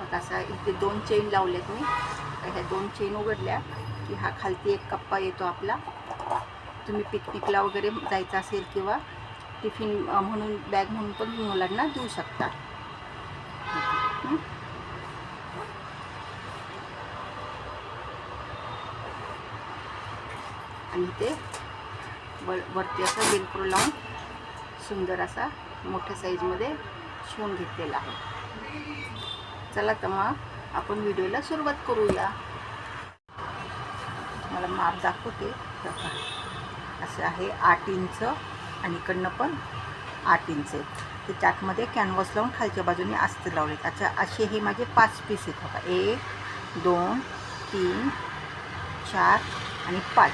मग असा इथे दोन चेन लावल्यात मी. तर ह्या दोन चेन उघडल्या की हा खालती एक कप्पा येतो आपला. तुम्ही पिकनिकला वगैरे जायचं असेल किंवा टिफिन म्हणून बॅग म्हणून पण मुलांना देऊ शकता. आणि ते वर वरती असा वेलक्रो लावून सुंदर असा मोठ्या साईजमध्ये शिवून घेतलेला आहे. चला तर मग आपण व्हिडिओला सुरुवात करूया. मला माप दाखवते. असं आहे आठ इंच आणि इकडनं पण आठ इंच आहे. ते त्यातमध्ये कॅनव्हास लावून खालच्या बाजूने आस्ते लावले. अच्छा असे हे माझे पाच पीस आहेत. बघा. एक दोन तीन चार आणि पाच.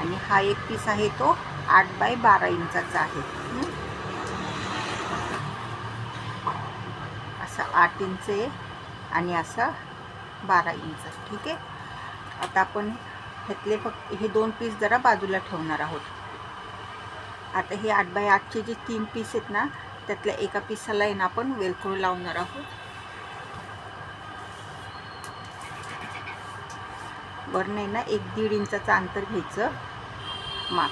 आणि हा एक पीस आहे तो आठ बाय बारा इंचाचा आहे. असं आठ इंच आहे आणि असं बारा इंच ठीक आहे? आता आपण ह्यातले फक्त हे दोन पीस जरा बाजूला ठेवणार आहोत. आता हे आठ बाय आठचे जे तीन पीस आहेत ना त्यातल्या एका पीसाला आहे ना आपण वेलक्रो लावणार आहोत. वरनं आहे ना एक दीड इंचाचं अंतर घ्यायचं. माप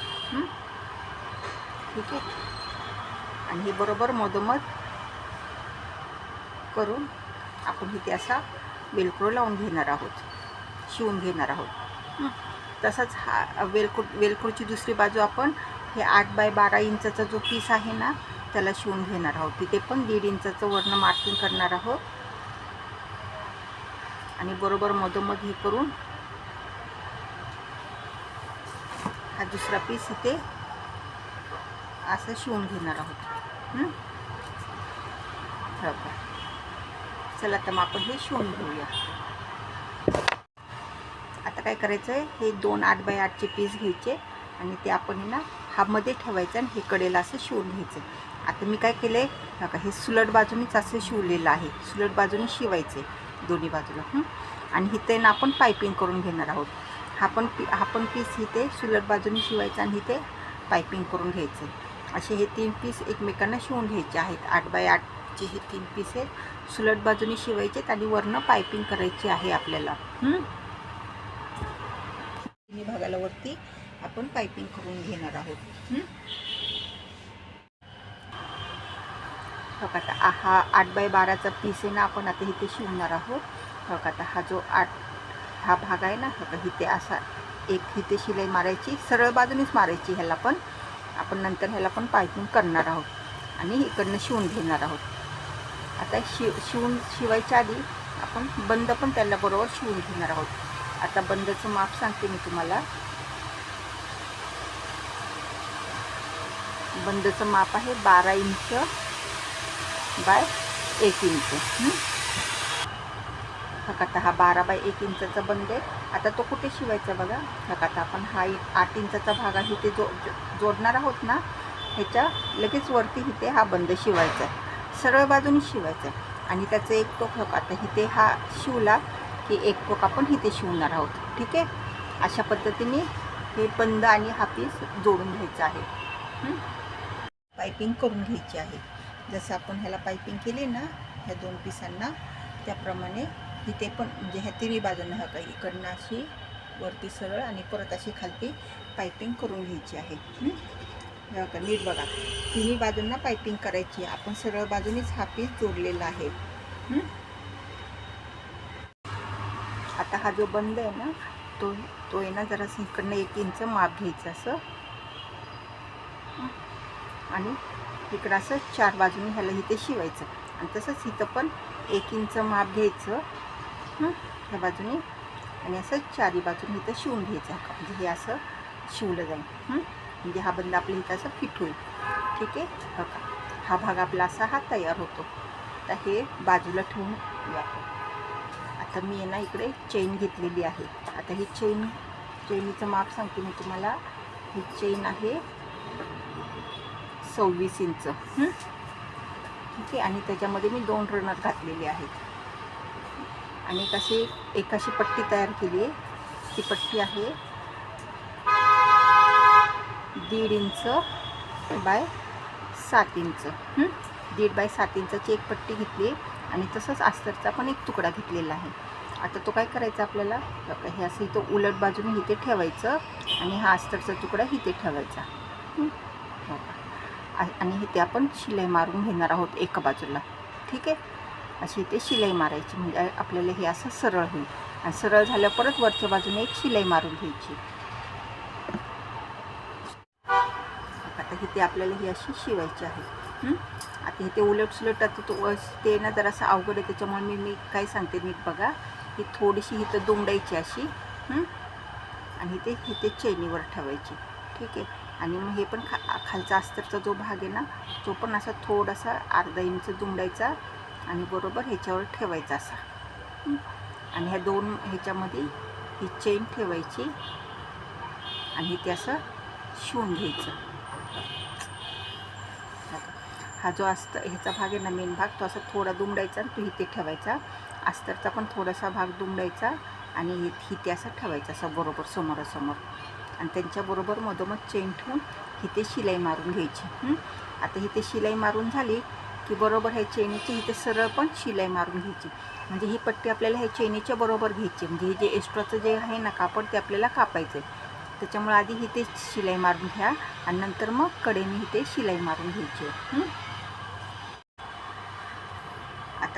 ठीक आहे? आणि हे बरोबर मधोमध करून आपण इथे असा वेलक्रो लावून घेणार आहोत. शिवून घेणार आहोत. तसंच हा वेलक्रो वेलक्रोची दुसरी बाजू आपण हे आठ बाय बारा इंचाचा जो पीस आहे ना त्याला शिवून घेणार आहोत. तिथे पण दीड इंचाचं वर्ण मार्किंग करणार आहोत. आणि बरोबर मधोमध हे करून हा दुसरा पीस इथे असं शिवून घेणार आहोत. हं? चला तर मग आपण हे शिवून घेऊया. आता काय करायचं आहे हे दोन आठ बाय आठचे पीस घ्यायचे आणि ते आपण हे ना हा मध्ये ठेवायचं आणि हे कडेला असं शिवून घ्यायचं. आता मी काय केलं आहे का हे सुलट बाजूनीच असं शिवलेलं आहे. सुलट बाजूने शिवायचे दोन्ही बाजूला. आणि इथे ना आपण पायपिंग करून घेणार आहोत. हा पण पी हा पण पीस इथे सुलट बाजूने शिवायचा आणि इथे पायपिंग करून घ्यायचं. असे हे तीन पीस एकमेकांना शिवून घ्यायचे आहेत. आठ बाय आठ पीसचे हे तीन पीस आहेत सुलट बाजूने शिवायचे आणि वरनं पायपिंग करायची आहे आपल्याला. तिन्ही भागाला वरती आपण पायपिंग करून घेणार आहोत. बघा आता हा आठ बाय बाराचा पीस आहे ना आपण आता इथे शिवणार आहोत. बघा आता हा जो आठ हा भाग आहे ना बघा इथे असा एक इथे शिलाई मारायची सरळ बाजूनेच मारायची ह्याला पण. आपण नंतर ह्याला पण पायपिंग करणार आहोत. आणि इकडनं शिवून घेणार आहोत. आता शिव शिवून शिवायच्या आधी आपण बंद पण त्याला बरोबर शिवून घेणार आहोत. आता बंदचं माप सांगते मी तुम्हाला. बंदचं माप आहे बारा इंच बाय एक इंच. हं? आता हा बारा बाय एक इंचाचा बंद आहे. आता तो कुठे शिवायचा बघा? बघा आता आपण हा आठ इंचाचा भाग आहे ते जो जो- जोडणार आहोत ना ह्याच्या लगेच वरती इथे हा बंद शिवायचा आहे. सरळ बाजूने शिवायचं. आणि त्याचं एक टोक बघा आता इथे हा शिवला की एक टोक आपण इथे शिवणार आहोत. ठीक आहे? अशा पद्धतीने हे बंद आणि हा पीस जोडून घ्यायचा आहे. पायपिंग करून घ्यायची आहे. जसं आपण ह्याला पायपिंग केली ना ह्या दोन पिसांना त्याप्रमाणे इथे पण म्हणजे ह्या तिरी बाजूंना हा काही इकडनं अशी वरती सरळ आणि परत अशी खालती पायपिंग करून घ्यायची आहे. बघा नीट बघा. तिन्ही बाजूंना पायपिंग करायची. आहे आपण सरळ बाजूनीच हा पीस जोडलेला आहे. आता हा जो बंद आहे ना तो तो आहे ना जरा इकडनं एक इंच माप घ्यायचं असं. आणि इकडं असं चार बाजूने ह्याला इथे शिवायचं. आणि तसंच इथं पण एक इंच माप घ्यायचं. ह्या बाजूने. आणि असं चारी बाजूने इथं शिवून घ्यायचं. म्हणजे हे असं शिवलं जाईल. म्हणजे हा बंद आपल्या इथं असं फिट होईल. ठीक आहे? बघा. हा भाग आपला असा हा तयार होतो. आता हे बाजूला ठेवून जातो आता मी आहे ना इकडे चेन घेतलेली आहे. आता ही चेन चेनीचं माप सांगते मी तुम्हाला. ही चेन आहे सव्वीस इंच. ठीक आहे? आणि त्याच्यामध्ये मी दोन रनर घातलेले आहेत. आणि कशी एक अशी पट्टी तयार केली आहे. ती पट्टी आहे दीड इंच बाय सात इंच. दीड बाय सात इंचाची एक पट्टी घेतली आणि तसंच अस्तरचा पण एक तुकडा घेतलेला आहे. आता तो काय करायचा आपल्याला? हे असं इथं उलट बाजूने इथे ठेवायचं आणि हा अस्तरचा तुकडा इथे ठेवायचा. आणि इथे आपण शिलाई मारून घेणार आहोत एका बाजूला. ठीक आहे? अशी इथे शिलाई मारायची. म्हणजे आपल्याला हे असं सरळ होईल. आणि सरळ झालं परत वरच्या बाजूने एक शिलाई मारून घ्यायची आता इथे आपल्याला ही अशी शिवायची आहे. आता इथे उलट सुलट आता तो ते ना जरासं अवघड आहे त्याच्यामुळे मी मी काय सांगते नीट बघा. ही थोडीशी इथं दुमडायची अशी आणि ते इथे चैनीवर ठेवायची. ठीक आहे? आणि मग हे पण खा खालचा अस्तरचा जो भाग आहे ना तो पण असा थोडासा अर्धा इंच दुमडायचा आणि बरोबर ह्याच्यावर ठेवायचा असा. आणि ह्या दोन ह्याच्यामध्ये ही चेन ठेवायची आणि ते असं शिवून घ्यायचं. हा जो असतं ह्याचा भाग आहे ना मेन भाग. तो असा थोडा दुमडायचा आणि तो इथे ठेवायचा. अस्तरचा पण थोडासा भाग दुमडायचा आणि हि- असा ठेवायचा असा बरोबर समोरासमोर. आणि त्यांच्याबरोबर मधोमध चेन ठेवून हिथे शिलाई मारून घ्यायची. आता हिथे शिलाई मारून झाली की बरोबर ह्या चेनीची इथे सरळ पण शिलाई मारून घ्यायची. म्हणजे ही पट्टी आपल्याला ह्या चेनीच्या बरोबर घ्यायची. म्हणजे हे जे एक्स्ट्राचं जे आहे ना कापड ते आपल्याला कापायचं आहे. त्याच्यामुळे आधी इथे शिलाई मारून घ्या आणि नंतर मग कडेने इथे शिलाई मारून घ्यायची आहे.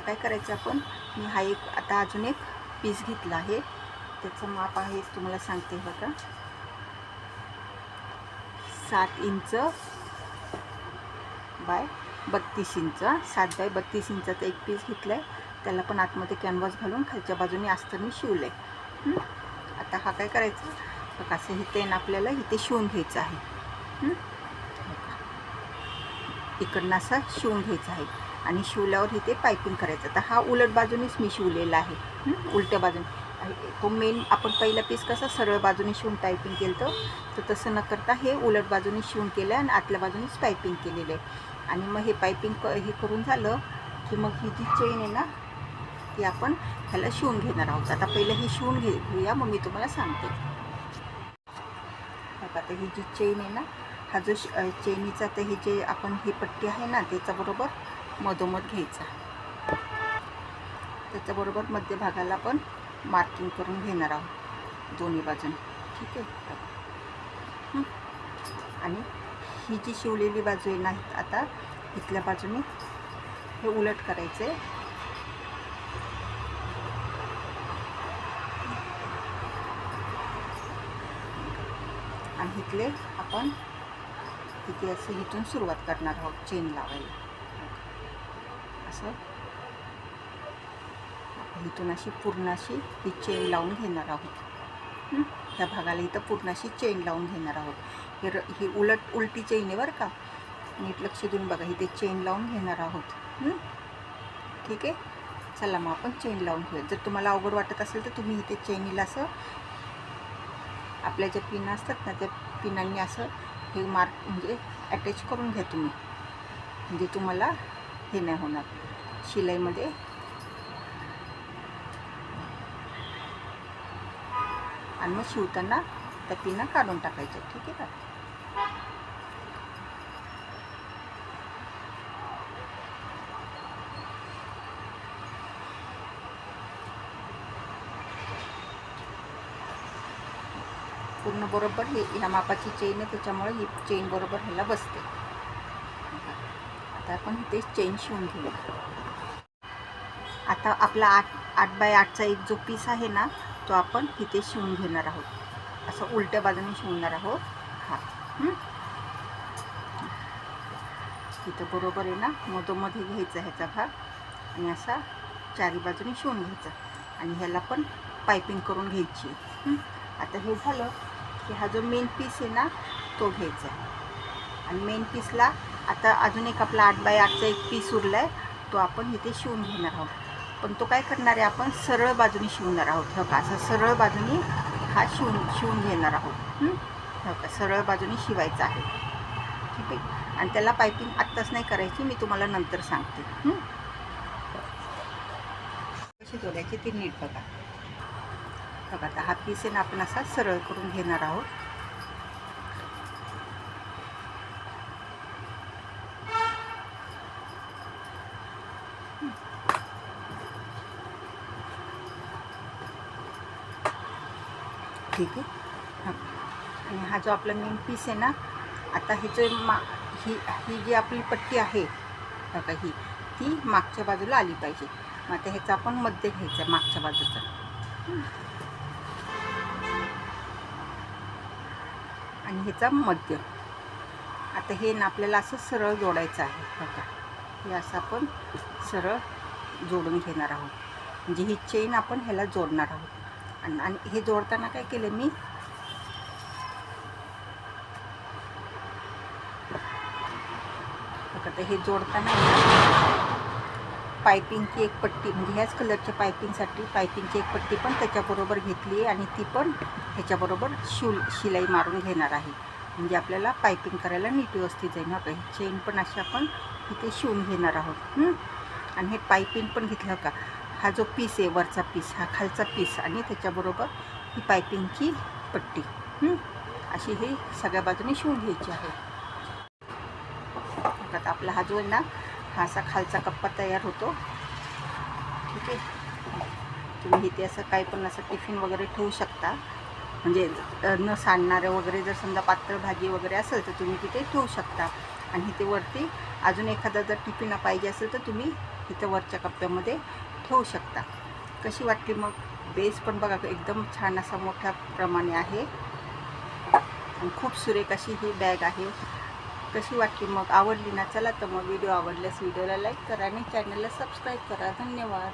काय करायचं आपण? मी हा एक आता अजून एक पीस घेतला आहे. त्याचं माप आहे तुम्हाला सांगते बघा. सात इंच बाय बत्तीस इंच. सात बाय बत्तीस इंचाचा एक पीस घेतला आहे त्याला पण आतमध्ये कॅनव्हास घालून खालच्या बाजूने असतं मी शिवलं आहे आता हा काय करायचा? बघा असं इथे आपल्याला इथे शिवून घ्यायचं आहे. इकडनं असा शिवून घ्यायचा आहे. आणि शिवल्यावर इथे पायपिंग करायचं. तर हा उलट बाजूनेच मी शिवलेला आहे. उलट्या बाजूने. तो मेन आपण पहिला पीस कसा सरळ बाजूने शिवून पायपिंग केलं होतं तर तसं न करता हे उलट बाजूने शिवून केलं आहे आणि आतल्या बाजूनेच पायपिंग केलेलं आहे. आणि मग हे पायपिंग क हे करून झालं की मग ही जी चेन आहे ना ती आपण ह्याला शिवून घेणार आहोत. आता पहिलं हे शिवून घे घेऊया मग मी तुम्हाला सांगते. बघा आता ही जी चेन आहे ना हा जो श- चेनीचा तर हे जे आपण ही पट्टी आहे ना त्याच्याबरोबर मधोमध घ्यायचा. त्याच्याबरोबर मध्यभागाला पण मार्किंग करून घेणार आहोत. दोन्ही बाजूने. ठीक आहे? आणि ही जी शिवलेली बाजू आहे ना आता इथल्या बाजूने हे उलट करायचं आहे आणि इथले आपण इथे असं इथून सुरुवात करणार आहोत चेन लावायला. असं आपण इथून अशी पूर्ण अशी ही चेन लावून घेणार आहोत. ह्या भागाला इथं पूर्ण अशी चेन लावून घेणार आहोत. हे र ही उलट उलटी चेन आहे बरं का? नीट लक्ष देऊन बघा इथे चेन लावून घेणार आहोत. ठीक आहे? चला मग आपण चेन लावून घेऊया जर तुम्हाला अवघड वाटत असेल तर तुम्ही इथे चेनीला असं आपल्या ज्या पिनं असतात ना त्या पिनांनी असं हे मार्क म्हणजे अटॅच करून घ्या तुम्ही. म्हणजे तुम्हाला हे नाही होणार. शिलाईमध्ये. आणि मग शिवताना त्या काढून टाकायचं ठीक आहे का? पूर्ण बरोबर हे ह्या मापाची चेन आहे त्याच्यामुळे ही चेन बरोबर ह्याला बसते. आता आपण इथे चेन शिवून घेऊया. आता आपला आठ आठ बाय आठचा एक जो पीस आहे ना तो आपण इथे शिवून घेणार आहोत. असं उलट्या बाजूने शिवणार आहोत. हा. इथं बरोबर आहे ना मधोमध्ये घ्यायचा ह्याचा भाग. आणि असा चारी बाजूने शिवून घ्यायचा. आणि ह्याला पण पायपिंग करून घ्यायची. आता हे झालं की हा जो मेन पीस आहे ना तो घ्यायचा आणि मेन पीसला आता अजून एक आपला आठ बाय आठचा एक पीस उरला आहे तो आपण इथे शिवून घेणार आहोत. पण तो काय करणार आहे आपण सरळ बाजूने शिवणार आहोत. हो का असं सरळ बाजूने हा शिवून शिवून घेणार आहोत. हो? का सरळ बाजूने शिवायचा आहे. ठीक आहे? आणि त्याला पायपिंग आत्ताच नाही करायची मी तुम्हाला नंतर सांगते. कशी जोडायची ती नीट बघा. बघा आता हा पीस आहे ना आपण असा सरळ करून घेणार आहोत. ठीक आहे. हां. आणि हा जो आपला मेन पीस आहे ना आता हे जे मा ही ही जी आपली पट्टी आहे बघा ही ती मागच्या बाजूला आली पाहिजे. मग आता ह्याचा आपण मध्य घ्यायचा मागच्या बाजूचा. आणि ह्याचा मध्य. आता हे ना आपल्याला असं सरळ जोडायचं आहे बघा. हे असं आपण सरळ जोडून घेणार आहोत. म्हणजे ही चेन आपण ह्याला जोडणार आहोत. आणि आणि हे जोडताना काय केलं मी? बघा हे जोडताना पायपिंगची एक पट्टी म्हणजे ह्याच कलरच्या पायपिंगसाठी पायपिंगची एक पट्टी पण त्याच्याबरोबर घेतली आहे आणि ती पण ह्याच्याबरोबर शिव शिलाई मारून घेणार आहे. म्हणजे आपल्याला पायपिंग करायला नीट व्यवस्थित जाईल. ना चेन पण अशी आपण इथे शिवून घेणार आहोत. आणि हे पायपिंग पण घेतलं का? हा जो पीस आहे वरचा पीस हा खालचा पीस आणि त्याच्याबरोबर ही पायपिंगची पट्टी. अशी ही सगळ्या बाजूने शिवून घ्यायची आहे. आता आपला हा जो आहे ना हा असा खालचा कप्पा तयार होतो. ठीक आहे? तुम्ही इथे असं काही पण असं टिफिन वगैरे ठेवू शकता. म्हणजे न सांडणारं वगैरे जर समजा पातळ भाजी वगैरे असेल तर तुम्ही तिथे ठेवू शकता. आणि इथे वरती अजून एखादा जर टिफिन पाहिजे असेल तर तुम्ही इथं वरच्या कप्प्यामध्ये ठेवू शकता. कशी वाटली मग? बेस पण बघा एकदम छान असा मोठ्या प्रमाणे आहे. आणि खूप सुरेख अशी ही बॅग आहे. कशी वाटली मग? आवडली ना? चला तर मग व्हिडिओ आवडल्यास व्हिडिओला लाईक करा आणि चॅनलला सबस्क्राईब करा. धन्यवाद.